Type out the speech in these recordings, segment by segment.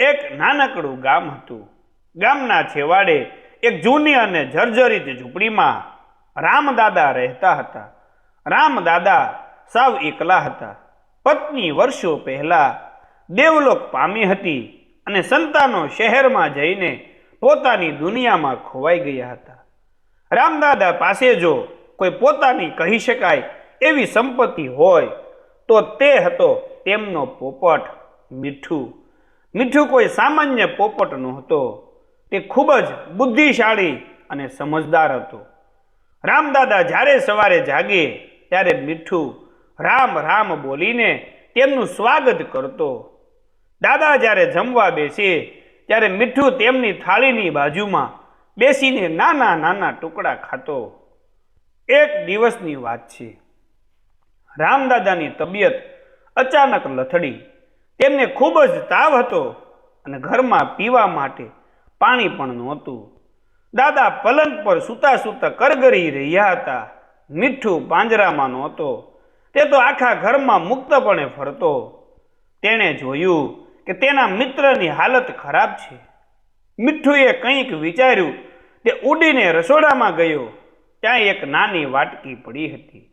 એક નાનકડું ગામ હતું. ગામના છેવાડે એક જૂની અને જર્જરિત ઝૂંપડીમાં રામદાદા રહેતા હતા. રામદાદા સાવ એકલા હતા. પત્ની વર્ષો પહેલા દેવલોક પામી હતી અને સંતાનો શહેરમાં જઈને પોતાની દુનિયામાં ખોવાઈ ગયા હતા. રામદાદા પાસે જો કોઈ પોતાની કહી શકાય એવી સંપત્તિ હોય, તો તે હતો તેમનો પોપટ મીઠું. મીઠું કોઈ સામાન્ય પોપટ નહોતો. તે ખૂબ જ બુદ્ધિશાળી અને સમજદાર હતો. રામદાદા જ્યારે સવારે જાગે, ત્યારે મીઠું રામ રામ બોલીને તેમનું સ્વાગત કરતો. દાદા જ્યારે જમવા બેસે, ત્યારે મીઠું તેમની થાળીની બાજુમાં બેસીને નાના નાના ટુકડા ખાતો. એક દિવસની વાત છે. રામદાદાની તબિયત અચાનક લથડી. તેમને ખૂબ જ તાવ હતો અને ઘરમાં પીવા માટે પાણી પણ નહોતું. દાદા પલંગ પર સૂતા સૂતા કરગરી રહ્યા હતા. મીઠું પાંજરામાં નહોતો. તે તો આખા ઘરમાં મુક્તપણે ફરતો. તેણે જોયું કે તેના મિત્રની હાલત ખરાબ છે. મીઠુએ કંઈક વિચાર્યું. તે ઉડીને રસોડામાં ગયો. ત્યાં એક નાની વાટકી પડી હતી.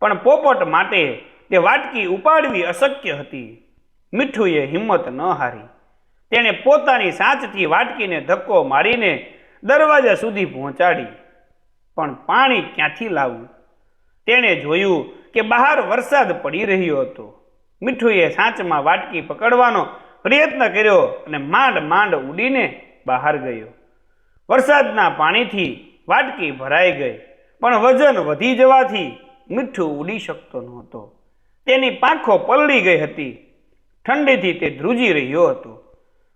પણ પોપટ માટે તે વાટકી ઉપાડવી અશક્ય હતી. મીઠુએ હિંમત ન હારી. તેણે પોતાની સાચથી વાટકીને ધક્કો મારીને દરવાજા સુધી પહોંચાડી. પણ પાણી ક્યાંથી લાવવું? તેણે જોયું કે બહાર વરસાદ પડી રહ્યો હતો. મીઠુએ સાંચમાં વાટકી પકડવાનો પ્રયત્ન કર્યો અને માંડ માંડ ઉડીને બહાર ગયો. વરસાદના પાણીથી વાટકી ભરાઈ ગઈ, પણ વજન વધી જવાથી મીઠું ઉડી શકતો નહોતો. તેની પાંખો પલળી ગઈ હતી. ઠંડીથી તે ધ્રુજી રહ્યો હતો.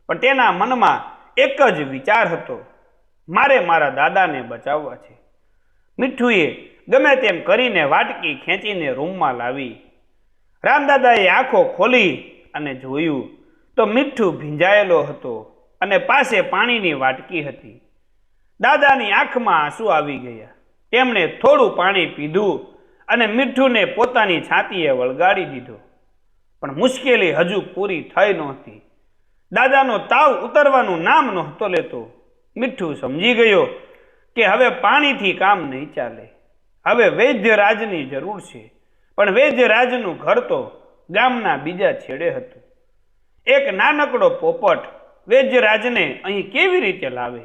પણ તેના મનમાં એક જ વિચાર હતો, મારે મારા દાદાને બચાવવા છે. મીઠુએ ગમે તેમ કરીને વાટકી ખેંચીને રૂમમાં લાવી. રામદાદાએ આંખો ખોલી અને જોયું તો મીઠું ભીંજાયેલો હતો અને પાસે પાણીની વાટકી હતી. દાદાની આંખમાં આંસુ આવી ગયા. તેમણે થોડું પાણી પીધું અને મીઠુને પોતાની છાતીએ વળગાડી દીધો. પણ મુશ્કેલી હજુ પૂરી થઈ નહોતી. દાદાનો તાવ ઉતરવાનું નામ નહોતો લેતો. મીઠું સમજી ગયો કે હવે પાણીથી કામ નહીં ચાલે. હવે વૈદ્યરાજની જરૂર છે. પણ વૈદ્યરાજનું ઘર તો ગામના બીજા છેડે હતું. એક નાનકડો પોપટ વૈદ્યરાજને અહીં કેવી રીતે લાવે?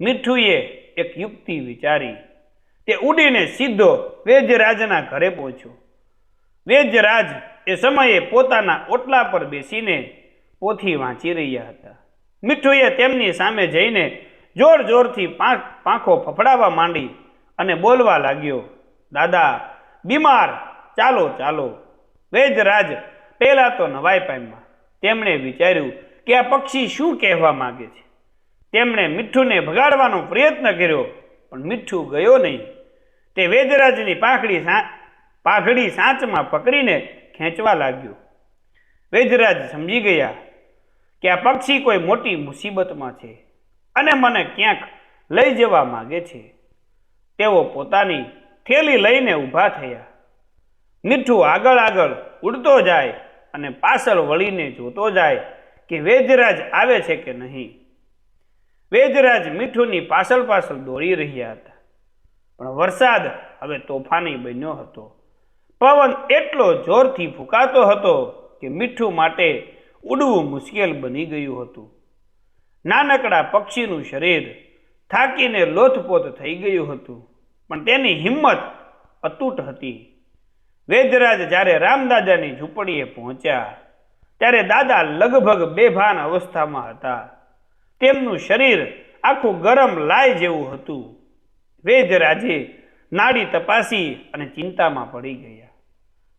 મીઠુએ એક યુક્તિ વિચારી. તે ઉડીને સીધો વૈદ્યરાજના ઘરે પહોંચ્યો. વૈદ્યરાજ એ સમયે પોતાના ઓટલા પર બેસીને પોથી વાંચી રહ્યા હતા. મીઠુએ તેમની સામે જઈને જોર જોરથી પાંખ, પાંખો ફફડાવા માંડી અને બોલવા લાગ્યો, દાદા, બીમાર! ચાલો ચાલો. વેદરાજ પહેલાં તો નવાઈ પામ્યા. તેમણે વિચાર્યું કે આ પક્ષી શું કહેવા માગે છે? તેમણે મીઠુને ભગાડવાનો પ્રયત્ન કર્યો, પણ મીઠું ગયો નહીં. તે વેદરાજની પાંખડી પાઘડી સાંચમાં પકડીને ખેંચવા લાગ્યો. વેજરાજ સમજી ગયા કે આ પક્ષી કોઈ મોટી મુસીબતમાં છે અને મને ક્યાંક લઈ જવા માગે છે. તેઓ પોતાની થેલી લઈને ઊભા થયા. મીઠું આગળ આગળ ઉડતો જાય અને પાછળ વળીને જોતો જાય કે વેદરાજ આવે છે કે નહીં. વેદરાજ મીઠુંની પાછળ પાછળ દોડી રહ્યા હતા. પણ વરસાદ હવે તોફાની બન્યો હતો. પવન એટલો જોરથી ફૂંકાતો હતો કે મીઠું માટે ઉડવું મુશ્કેલ બની ગયું હતું. નાનકડા પક્ષીનું શરીર થાકીને લોથપોથ થઈ ગયું હતું, પણ તેની હિંમત અતૂટ હતી. વેદરાજ જ્યારે રામદાદાની ઝૂંપડીએ પહોંચ્યા, ત્યારે દાદા લગભગ બેભાન અવસ્થામાં હતા. તેમનું શરીર આખું ગરમ લાય જેવું હતું. વેદરાજે નાડી તપાસી અને ચિંતામાં પડી ગયા.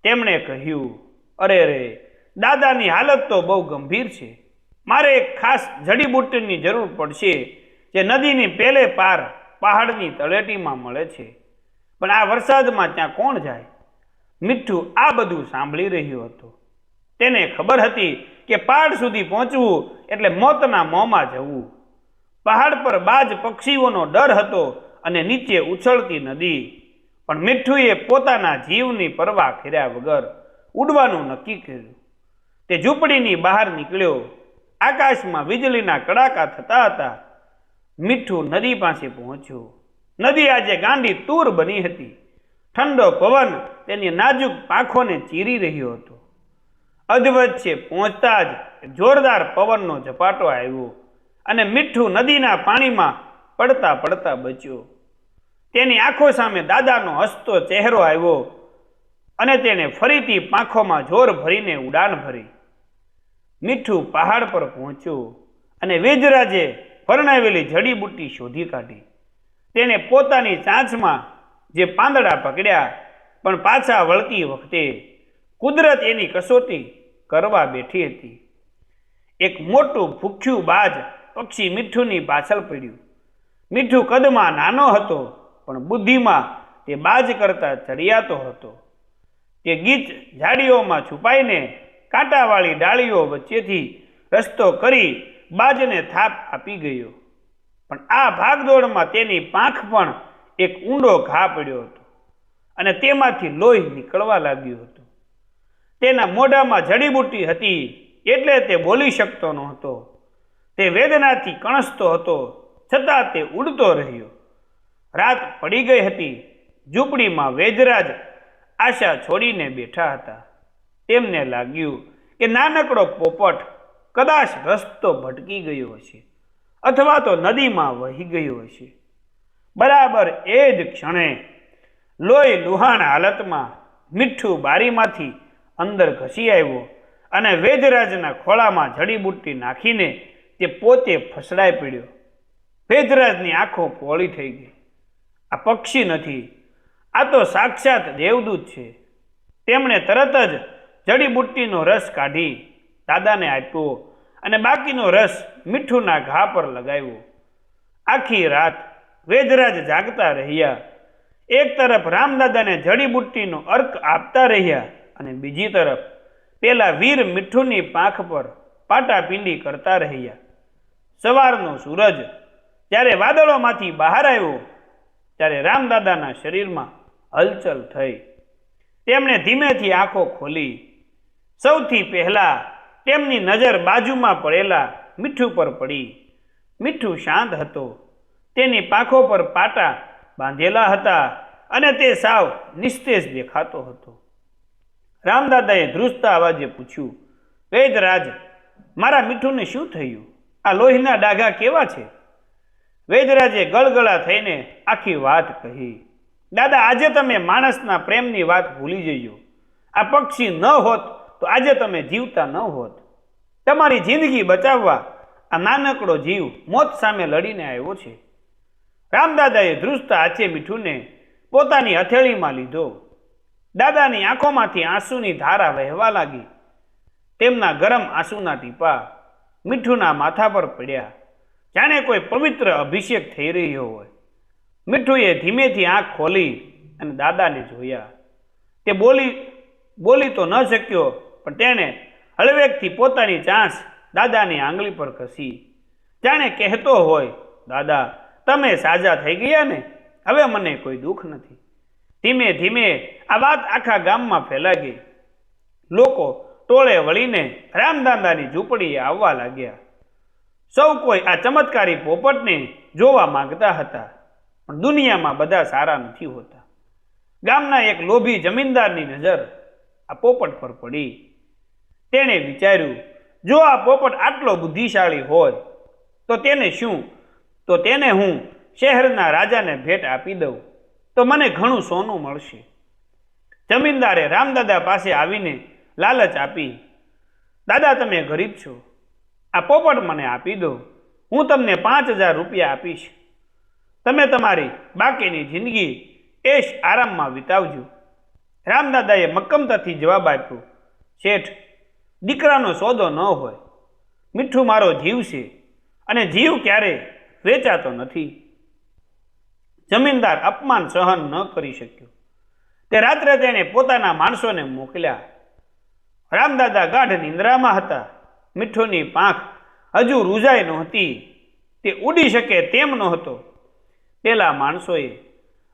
તેમણે કહ્યું, અરે રે, દાદાની હાલત તો બહુ ગંભીર છે. મારે એક ખાસ જડીબુટ્ટીની જરૂર પડશે, જે નદીની પેલે પાર પહાડની તળેટીમાં મળે છે. પણ આ વરસાદમાં ત્યાં કોણ જાય? મીઠું આ બધું સાંભળી રહ્યો હતો. તેને ખબર હતી કે પહાડ સુધી પહોંચવું એટલે મોતના મોંમાં જવું. પહાડ પર બાજ પક્ષીઓનો ડર હતો અને નીચે ઉછળતી નદી પણ મીઠુએ પોતાના જીવની પરવા કર્યા વગર ઉડવાનું નક્કી કર્યું. તે ઝૂંપડીની બહાર નીકળ્યો. આકાશમાં વીજળીના કડાકા થતા હતા. મીઠું નદી પાસે પહોંચ્યું. નદી આજે ગાંડી તૂર બની હતી. ઠંડો પવન તેની નાજુક પાંખોને ચીરી રહ્યો હતો. અધવચ્ચે પહોંચતા જ જોરદાર પવનનો ઝપાટો આવ્યો અને મીઠું નદીના પાણીમાં પડતા પડતા બચ્યો. તેની આંખો સામે દાદાનો હસતો ચહેરો આવ્યો અને તેણે ફરીથી પાંખોમાં જોર ભરીને ઉડાન ભરી. મીઠું પહાડ પર પહોંચ્યું અને વેજરાજે પરણાવેલી જડીબુટ્ટી શોધી કાઢી. તેણે પોતાની ચાંચમાં જે પાંદડા પકડ્યા, પણ પાછા વળતી વખતે કુદરત એની કસોટી કરવા બેઠી હતી. એક મોટું ભૂખ્યું બાજ પક્ષી મીઠુંની પાછળ પડ્યું. મીઠું કદમાં નાનો હતો પણ બુદ્ધિમાં તે બાજ કરતા ચડિયાતો હતો. તે ગીચ ઝાડીઓમાં છુપાઈને કાંટાવાળી ડાળીઓ વચ્ચેથી રસ્તો કરી બાજને થાપ આપી ગયો. પણ આ ભાગદોડમાં તેની પાંખ પણ એક ઊંડો ઘા પડ્યો હતો અને તેમાંથી લોહી નીકળવા લાગ્યું હતું. તેના મોઢામાં જડીબુટ્ટી હતી એટલે તે બોલી શકતો નહોતો. તે વેદનાથી કણસતો હતો છતાં તે ઉડતો રહ્યો. રાત પડી ગઈ હતી. ઝૂંપડીમાં વેજરાજ આશા છોડીને બેઠા હતા. તેમને લાગ્યું કે નાનકડો પોપટ કદાચ રસ્તો ભટકી ગયો હશે અથવા તો નદીમાં વહી ગયો હશે. બરાબર એ જ ક્ષણે લોહી લુહાણ હાલતમાં મીઠું બારીમાંથી અંદર ઘસી આવ્યો અને વેદરાજના ખોળામાં જડીબુટ્ટી નાખીને તે પોતે ફસડાઈ પડ્યો. વેદરાજની આંખો પોળી થઈ ગઈ. આ પક્ષી નથી. આ તો સાક્ષાત દેવદૂત છે. તેમણે તરત જ જડીબુટ્ટીનો રસ કાઢી દાદાને આપ્યો અને બાકીનો રસ મીઠુના ઘા પર લગાવ્યો. આખી રાત વેદરાજ જાગતા રહ્યા. એક તરફ રામદાદાને જડીબુટ્ટીનો અર્ક આપતા રહ્યા અને બીજી તરફ પેલા વીર મીઠુંની પાંખ પર પાટાપિંડી કરતા રહ્યા. સવારનો સૂરજ જ્યારે વાદળોમાંથી બહાર આવ્યો ત્યારે રામદાદાના શરીરમાં હલચલ થઈ. તેમણે ધીમેથી આંખો ખોલી. સૌથી પહેલાં તેમની નજર બાજુમાં પડેલા મીઠું પર પડી. મીઠું શાંત હતો. તેની પાંખો પર પાટા બાંધેલા હતા અને તે સાવ નિસ્તેજ દેખાતો હતો. રામદાદાએ ધ્રુજતા અવાજે પૂછ્યું, વેદરાજ, મારા મીઠુંને શું થયું? આ લોહીના ડાઘા કેવા છે? વેદરાજે ગળગળા થઈને આખી વાત કહી. દાદા, આજે તમે માણસના પ્રેમની વાત ભૂલી જજો આ પક્ષી ન હોત તો આજે તમે જીવતા ન હોત. તમારી જિંદગી બચાવવા આ નાનકડો જીવ મોત સામે લડીને આવ્યો છે. રામદાદાએ ધ્રુસ્ત આચે મીઠુંને પોતાની હથેળીમાં લીધો. દાદાની આંખોમાંથી આંસુની ધારા વહેવા લાગી. તેમના ગરમ આંસુના ટીપા મીઠુંના માથા પર પડ્યા. જાણે કોઈ પવિત્ર અભિષેક થઈ રહ્યો હોય. મીઠુએ ધીમેથી આંખ ખોલી અને દાદાને જોયા. તે બોલી બોલી તો ન શક્યો, પણ તેણે હળવેકથી પોતાની ચાંચ દાદાની આંગળી પર ઘસી. જાણે કહેતો હોય, દાદા, તમે સાજા થઈ ગયા ને? હવે મને કોઈ દુઃખ નથી. ધીમે ધીમે આ વાત આખા ગામમાં ફેલાઈ ગઈ લોકો ટોળે વળીને રામદાદાની ઝૂંપડીએ આવવા લાગ્યા. સૌ કોઈ આ ચમત્કારી પોપટને જોવા માંગતા હતા. પણ દુનિયામાં બધા સારા નથી હોતા. ગામના એક લોભી જમીનદારની નજર આ પોપટ પર પડી. તેણે વિચાર્યું, જો આ પોપટ આટલો બુદ્ધિશાળી હોય, તો તેને શું? તો તેને હું શહેરના રાજાને ભેટ આપી દઉં. તો મને ઘણું સોનું મળશે. જમીનદારે રામદાદા પાસે આવીને લાલચ આપી, દાદા, તમે ગરીબ છો. આ પોપટ મને આપી દો. હું તમને પાંચ હજાર રૂપિયા આપીશ. તમે તમારી બાકીની જિંદગી એશ આરામમાં વિતાવજો. રામદાદાએ મક્કમતાથી જવાબ આપ્યો, શેઠ, દીકરાનો સોદો ન હોય. મીઠું મારો જીવ છે અને જીવ ક્યારે વેચાતો નથી. જમીનદાર અપમાન સહન ન કરી શક્યો. તે રાત્રે તેણે પોતાના માણસોને મોકલ્યા. રામદાદા ગાઢ નિંદ્રામાં હતા. મીઠુની પાંખ હજુ રૂઝાઈ નહોતી, તે ઉડી શકે તેમ નહોતો. પેલા માણસોએ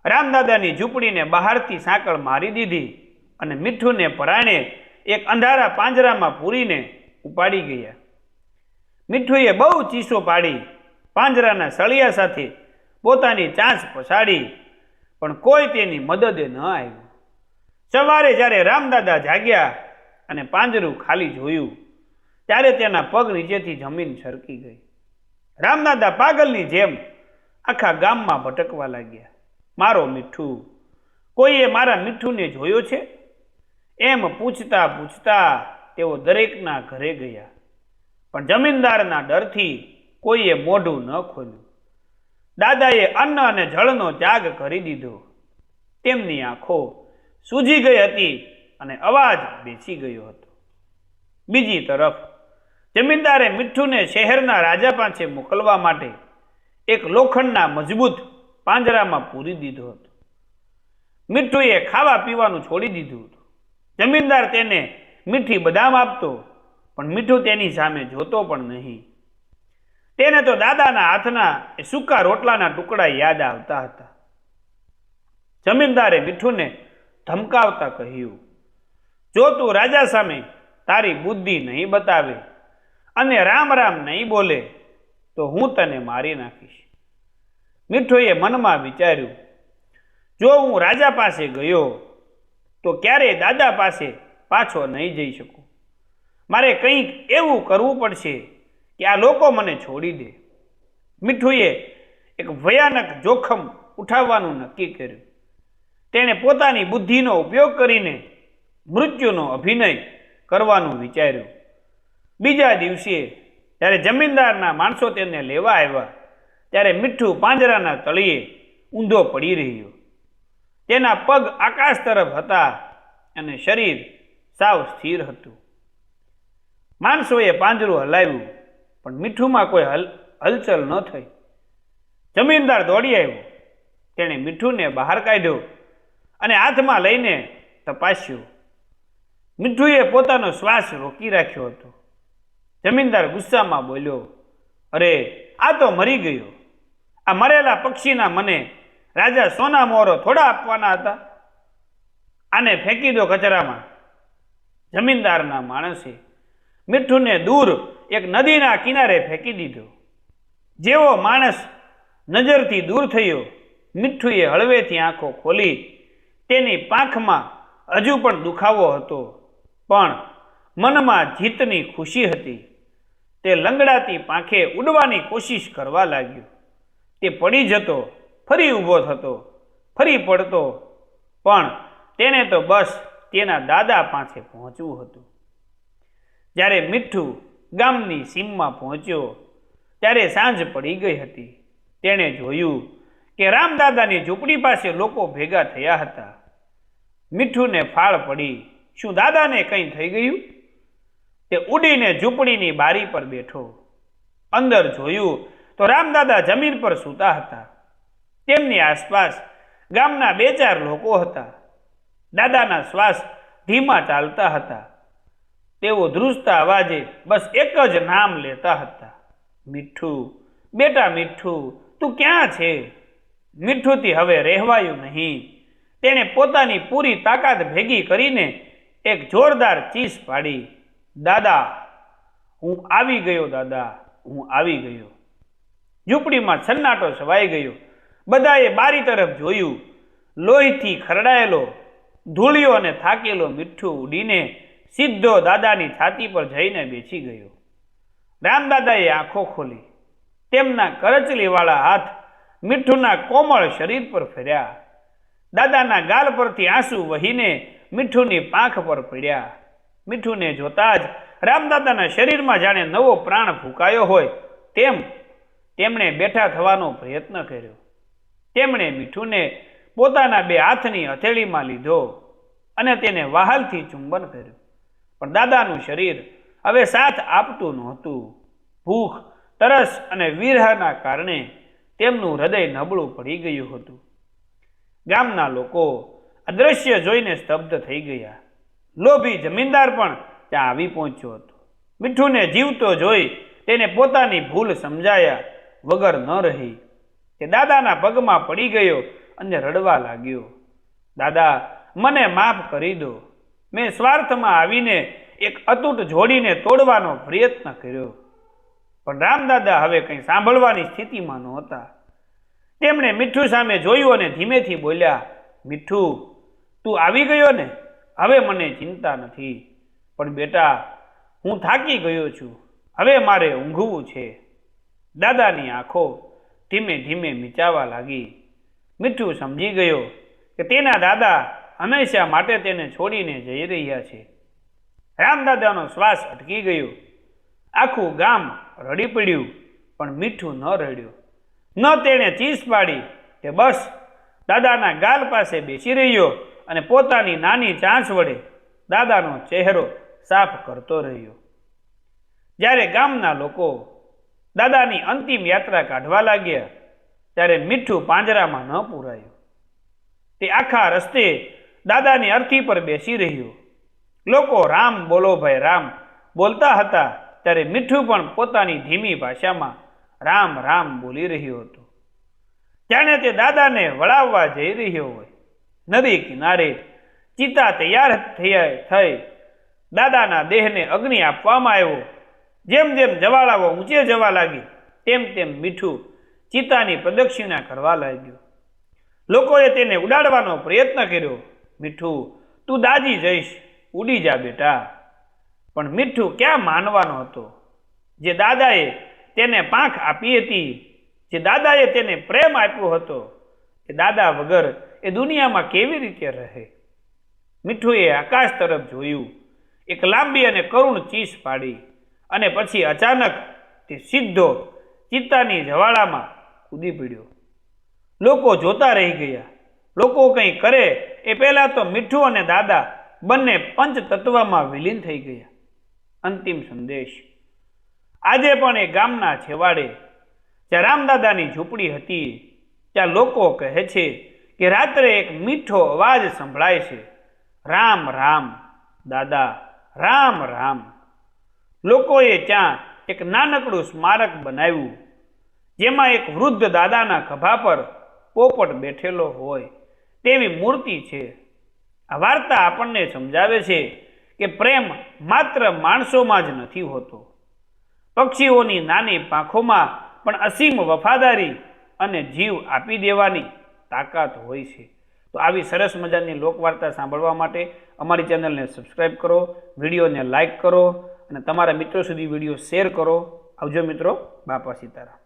રામદાદાની ઝૂંપડીને બહારથી સાંકળ મારી દીધી અને મીઠુને પરાણે એક અંધારા પાંજરામાં પૂરીને ઉપાડી ગયા. મીઠુએ બહુ ચીસો પાડી, પાંજરાના સળિયા સાથે પોતાની ચાંચ પછાડી, પણ કોઈ તેની મદદે ન આવ્યું. સવારે જ્યારે રામદાદા જાગ્યા અને પાંજરું ખાલી જોયું ત્યારે તેના પગ નીચેથી જમીન સરકી ગઈ. રામદાદા પાગલની જેમ આખા ગામમાં ભટકવા લાગ્યા. મારો મીઠું, કોઈએ મારા મીઠુંને જોયો છે? એમ પૂછતા પૂછતા તેઓ દરેકના ઘરે ગયા. પણ જમીનદારના ડરથી કોઈએ મોઢું ન ખોલ્યું. દાદાએ અન્ન અને જળનો ત્યાગ કરી દીધો. તેમની આંખો સૂજી ગઈ હતી અને અવાજ બેસી ગયો હતો. બીજી તરફ જમીનદારે મીઠુને શહેરના રાજા પાસે મોકલવા માટે એક લોખંડના મજબૂત પાંજરામાં પૂરી દીધો હતો. મીઠુએ ખાવા પીવાનું છોડી દીધું હતું. જમીનદાર તેને મીઠી બદામ આપતો, પણ મીઠું તેની સામે જોતો પણ નહીં. તેને તો દાદાના હાથના એ સૂકા રોટલાના ટુકડા યાદ આવતા હતા. જમીનદારે મીઠુને ધમકાવતા કહ્યું, જો તું રાજા સામે તારી બુદ્ધિ નહીં બતાવે અને રામ રામ નહીં બોલે, તો હું તને મારી નાખીશ. મીઠોએ મનમાં વિચાર્યું, જો હું રાજા પાસે ગયો, તો ક્યારેય દાદા પાસે પાછો નહીં જઈ શકું? મારે કંઈક એવું કરવું પડશે કે આ લોકો મને છોડી દે. મીઠુએ એક ભયાનક જોખમ ઉઠાવવાનું નક્કી કર્યું. તેણે પોતાની બુદ્ધિનો ઉપયોગ કરીને મૃત્યુનો અભિનય કરવાનું વિચાર્યું. બીજા દિવસે જ્યારે જમીનદારના માણસો તેને લેવા આવ્યા, ત્યારે મીઠું પાંજરાના તળિયે ઊંધો પડી રહ્યો. તેના પગ આકાશ તરફ હતા અને શરીર સાવ સ્થિર હતું. માણસોએ પાંજરું હલાવ્યું, પણ મીઠુંમાં કોઈ હલ, હલચલ ન થઈ. જમીનદાર દોડી આવ્યો. તેણે મીઠુંને બહાર કાઢ્યો અને હાથમાં લઈને તપાસ્યું. મીઠુએ પોતાનો શ્વાસ રોકી રાખ્યો હતો. જમીનદાર ગુસ્સામાં બોલ્યો, અરે, આ તો મરી ગયો. આ મરેલા પક્ષીના મને રાજા સોના મોરો થોડા આપવાના હતા. આને ફેંકી દો કચરામાં. જમીનદારના માણસે મીઠુંને દૂર એક નદીના કિનારે ફેંકી દીધો. જેવો માણસ નજરથી દૂર થયો, મીઠુએ હળવેથી આંખો ખોલી તેની પાંખમાં હજુ પણ દુખાવો હતો. પણ મનમાં જીતની ખુશી હતી. તે લંગડાતી પાંખે ઉડવાની કોશિશ કરવા લાગ્યો. તે પડી જતો, ફરી ઊભો થતો, ફરી પડતો, પણ તેને તો બસ તેના દાદા પાસે પહોંચવું હતું. જ્યારે મીઠું ગામની સીમમાં પહોંચ્યો, ત્યારે સાંજ પડી ગઈ હતી. તેણે જોયું કે રામદાદાની ઝૂંપડી પાસે લોકો ભેગા થયા હતા. મીઠુને ફાળ પડી, શું દાદાને કંઈ થઈ ગયું? તે ઉડીને ઝૂંપડીની બારી પર બેઠો. અંદર જોયું તો રામદાદા જમીન પર સૂતા હતા. તેમની આસપાસ ગામના બે ચાર લોકો હતા. દાદાના શ્વાસ ધીમા ચાલતા હતા. તેઓ ધ્રુજતા અવાજે બસ એક જ નામ લેતા હતા. મીઠું, બેટા મીઠું, તું ક્યાં છે? મીઠુંથી હવે રહેવાયું નહીં. તેણે પોતાની પૂરી તાકાત ભેગી કરીને એક જોરદાર ચીસ પાડી. દાદા, હું આવી ગયો દાદા, હું આવી ગયો. ઝૂંપડીમાં સન્નાટો છવાઈ ગયો. બધાએ બારી તરફ જોયું. લોહીથી ખરડાયેલો, ધૂળિયો અને થાકેલો મીઠું ઉડીને સીધો દાદાની છાતી પર જઈને બેસી ગયો. રામદાદાએ આંખો ખોલી. તેમના કરચલીવાળા હાથ મીઠુના કોમળ શરીર પર ફેર્યા. દાદાના ગાલ પરથી આંસુ વહીને મીઠુની પાંખ પર પડ્યા. મીઠુંને જોતા જ રામદાદાના શરીરમાં જાણે નવો પ્રાણ ફૂંકાયો હોય તેમ તેમણે બેઠા થવાનો પ્રયત્ન કર્યો. તેમણે મીઠુને પોતાના બે હાથની હથેળીમાં લીધો અને તેને વહાલથી ચુંબન કર્યું. પણ દાદાનું શરીર હવે સાથ આપતું નહોતું. ભૂખ, તરસ અને વિરહના કારણે તેમનું હૃદય નબળું પડી ગયું હતું. ગામના લોકો અદ્રશ્ય જોઈને સ્તબ્ધ થઈ ગયા. લોભી જમીનદાર પણ ત્યાં આવી પહોંચ્યો હતો. મીઠુને જીવતો જોઈ તેને પોતાની ભૂલ સમજાયા વગર ન રહી. તે દાદાના પગમાં પડી ગયો અને રડવા લાગ્યો. દાદા, મને માફ કરી દો. મેં સ્વાર્થમાં આવીને એક અતૂટ જોડીને તોડવાનો પ્રયત્ન કર્યો. પણ રામદાદા હવે કંઈ સાંભળવાની સ્થિતિમાં નહોતા. તેમણે મીઠું સામે જોયું અને ધીમેથી બોલ્યા, મીઠું, તું આવી ગયો ને? હવે મને ચિંતા નથી, પણ બેટા, હું થાકી ગયો છું. હવે મારે ઊંઘવું છે. દાદાની આંખો ધીમે ધીમે મીચાવા લાગી. મીઠું સમજી ગયો કે તેના દાદા હંમેશા માટે તેને છોડીને જઈ રહ્યા છે. રામદાદાનો શ્વાસ અટકી ગયો. આખું ગામ રડી પડ્યું, પણ મીઠું ન રડ્યું. ન તેણે ચીસ પાડી કે બસ, દાદાના ગાલ પાસે બેસી રહ્યો. અને પોતાની નાની ચાંચ વડે દાદાનો ચહેરો સાફ કરતો રહ્યો. જ્યારે ગામના લોકો દાદાની અંતિમ યાત્રા કાઢવા લાગ્યા, ત્યારે મીઠું પાંજરામાં ન પૂરાયું. તે આખા રસ્તે દાદાની અર્થી પર બેસી રહ્યો. લોકો રામ બોલો ભાઈ રામ બોલતા હતા, ત્યારે મીઠું પણ પોતાની ધીમી ભાષામાં રામ રામ બોલી રહ્યો હતો. જાણે તે દાદાને વળાવવા જઈ રહ્યો હોય. નદી કિનારે ચિતા તૈયાર થઈ થઈ. દાદાના દેહને અગ્નિ આપવામાં આવ્યો. જેમ જેમ જવાળાઓ ઊંચે જવા લાગી, તેમ તેમ મીઠું ચિતાની પ્રદક્ષિણા કરવા લાગ્યું. લોકોએ તેને ઉડાડવાનો પ્રયત્ન કર્યો. મીઠું, તું દાજી જઈશ. ઉડી જા બેટા. પણ મીઠું ક્યાં માનવાનો હતો? જે દાદાએ તેને પાંખ આપી હતી, જે દાદાએ તેને પ્રેમ આપ્યો હતો, એ દાદા વગર એ દુનિયામાં કેવી રીતે રહે? મીઠુએ આકાશ તરફ જોયું. એક લાંબી અને કરુણ ચીસ પાડી અને પછી અચાનક તે સીધો ચિત્તાની જવાળામાં કૂદી પડ્યો. લોકો જોતા રહી ગયા. લોકો કંઈ કરે એ પહેલાં તો મીઠું અને દાદા બંને પંચ વિલીન થઈ ગયા. અંતિમ સંદેશ. આજે પણ એ ગામના છેવાડે, જ્યાં રામદાદાની ઝૂંપડી હતી, ત્યાં લોકો કહે છે કે રાત્રે એક મીઠો અવાજ સંભળાય છે. રામ રામ, દાદા, રામ રામ. લોકોએ ત્યાં એક નાનકડું સ્મારક બનાવ્યું, જેમાં એક વૃદ્ધ દાદાના ખભા પર પોપટ બેઠેલો હોય તેવી મૂર્તિ છે. આ વાર્તા આપણને સમજાવે છે કે પ્રેમ માત્ર માણસોમાં જ નથી હોતો. પક્ષીઓની નાની પાંખોમાં પણ અસીમ વફાદારી અને જીવ આપી દેવાની તાકાત હોય છે. તો આવી સરસ મજાની લોકવાર્તા સાંભળવા માટે અમારી ચેનલને સબસ્ક્રાઈબ કરો, વિડીયોને લાઇક કરો અને તમારા મિત્રો સુધી વીડિયો શેર કરો. આવજો મિત્રો, બાપા સીતારામ.